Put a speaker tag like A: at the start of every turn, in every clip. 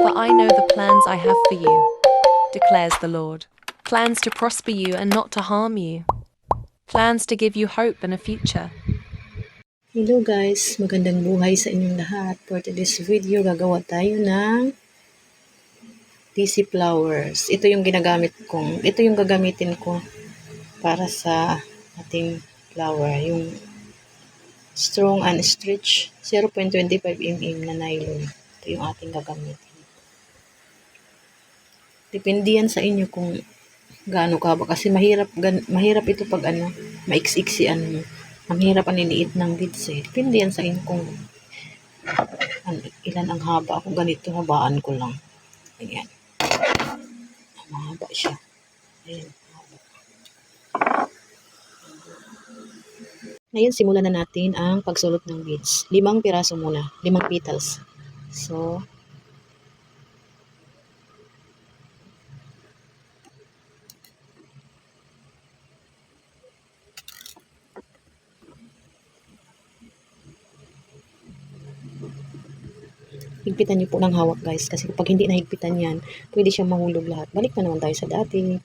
A: For I know the plans I have for you, declares the Lord. Plans to prosper you and not to harm you. Plans to give you hope and a future.
B: Hello guys, magandang buhay sa inyong lahat. For today's video, gagawa tayo ng DC flowers. Ito yung ginagamit kong, ito yung gagamitin ko para sa ating flower. Yung strong and stretch 0.25 mm na nylon. Ito yung ating gagamitin. Depende yan sa inyo kung gaano ka ba. Kasi mahirap, gan, mahirap ito pag ano, maiksiksi ano. Ang hirap ang liliit ng beads eh. Depende yan sa inyo kung an, ilan ang haba. Ako ganito, habaan ko lang. Ayan. Mahaba siya. Ayan. Ngayon, simulan na natin ang pagsulot ng beads. Limang piraso muna. Limang petals. So, higpitan niyo po ng hawak guys. Kasi pag hindi nahigpitan yan, pwede siyang mahulog lahat. Balik na naman tayo sa dati. 4.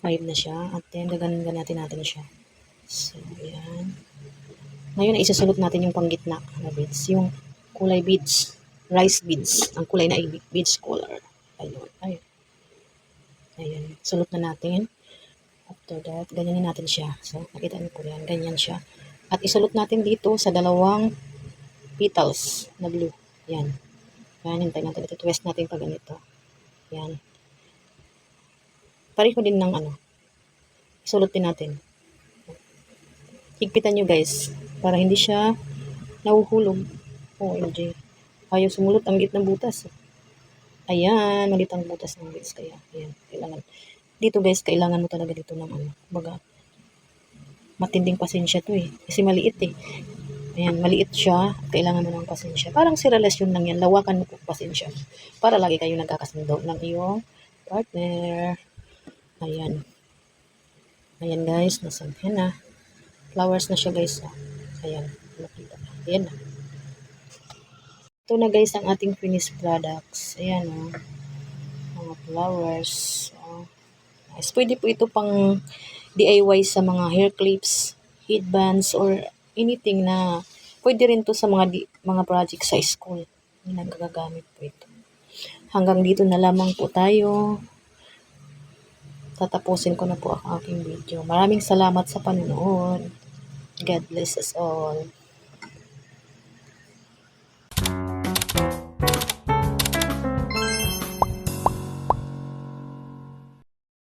B: 5 na siya. At then, gaganon natin natin siya. So, yan. Ngayon, isasulot natin yung panggitna na beads. Yung kulay beads. Rice beads. Ang kulay na beads color. Ayun. Ayun. Ayan. Sulot na natin. After that, ganyanin natin siya. So, nakita niyo po yan. Ganyan siya. At isulot natin dito sa dalawang petals na blue. Yan. Yan, hintay natin. Ito, twist natin pag ganito. Yan. Pareho din ng ano. Isulot din natin. Higpitan nyo guys. Para hindi siya nahuhulog. OMG. Ayaw sumulot ang liit ng butas. Ayan, maliit ang butas ng beads kaya. Ayan, kailangan. Dito guys, kailangan mo talaga dito ng ano. Baga, matinding pasensya to eh. Kasi maliit eh. Ayan, maliit siya. Kailangan mo ng pasensya. Parang si relasyon lang yan. Lawakan mo po pasensya. Para lagi kayo nagkakasundo ng iyong partner. Ayan. Ayan guys, nasa yan na. Flowers na siya guys. Ayan, nakita na. Ayan na. Ito na guys ang ating finished products. Ayan oh. Mga flowers. Oh. Pwede po ito pang DIY sa mga hair clips, headbands, or anything na pwede rin to sa mga di, mga project sa school. Yung nagagamit po ito. Hanggang dito na lamang po tayo. Tatapusin ko na po ang aking video. Maraming salamat sa panonood. God bless us all.